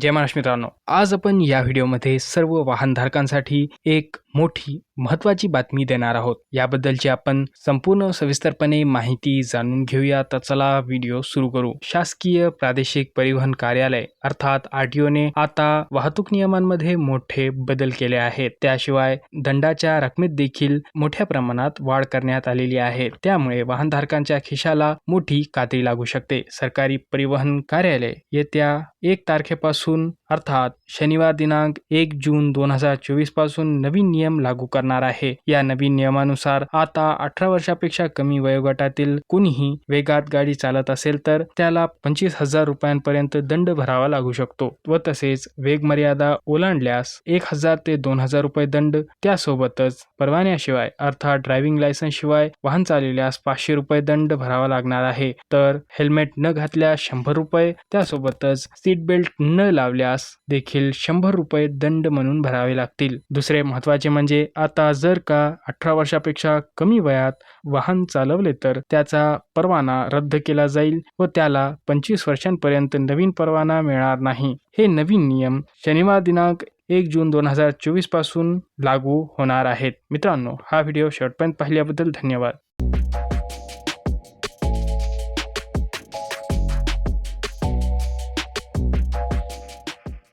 जय महाराष्ट्र मित्रांनो. आज आपण या व्हिडिओमध्ये सर्व वाहनधारकांसाठी एक मोठी महत्वाची बातमी देणार आहोत. याबद्दलची आपण संपूर्ण सविस्तरपणे माहिती जाणून घेऊया. तर चला व्हिडिओ सुरू करू. शासकीय प्रादेशिक परिवहन कार्यालय अर्थात आरटीओने आता वाहतूक नियमांमध्ये मोठे बदल केले आहेत. त्याशिवाय दंडाच्या रकमेत देखील मोठ्या प्रमाणात वाढ करण्यात आलेली आहे. त्यामुळे वाहनधारकांच्या खिशाला मोठी कात्री लागू शकते. सरकारी परिवहन कार्यालय येत्या एक तारखेपासून अर्थात शनिवार दिनांक एक जून दोन हजार चोवीसपासून नवीन नियम लागू करणार आहे. या नवीन नियमानुसार आता अठरा वर्षापेक्षा कमी वयोगटातील कुणीही वेगात गाडी चालत असेल तर त्याला पंचवीस हजार रुपयांपर्यंत दंड भरावा लागू शकतो व तसेच वेग मर्यादा ओलांडल्यास एक हजार ते दोन हजार रुपये दंड त्यासोबतच परवान्याशिवाय अर्थात ड्रायव्हिंग लायसन्स शिवाय वाहन चालविल्यास पाचशे रुपये दंड भरावा लागणार आहे. तर हेल्मेट न घातल्यास शंभर रुपये त्यासोबतच सीट बेल्ट न लावल्यास देखील शंभर रुपये दंड म्हणून भरावे लागतील. दुसरे महत्त्वाचे म्हणजे आता जर का अठरा वर्षापेक्षा कमी वयात वाहन चालवले तर त्याचा परवाना रद्द केला जाईल व त्याला पंचवीस वर्षांपर्यंत नवीन परवाना मिळणार नाही. हे नवीन नियम शनिवार दिनांक एक जून दोन हजार चोवीसपासून लागू होणार आहेत. मित्रांनो हा व्हिडिओ शेवटपर्यंत पाहिल्याबद्दल धन्यवाद.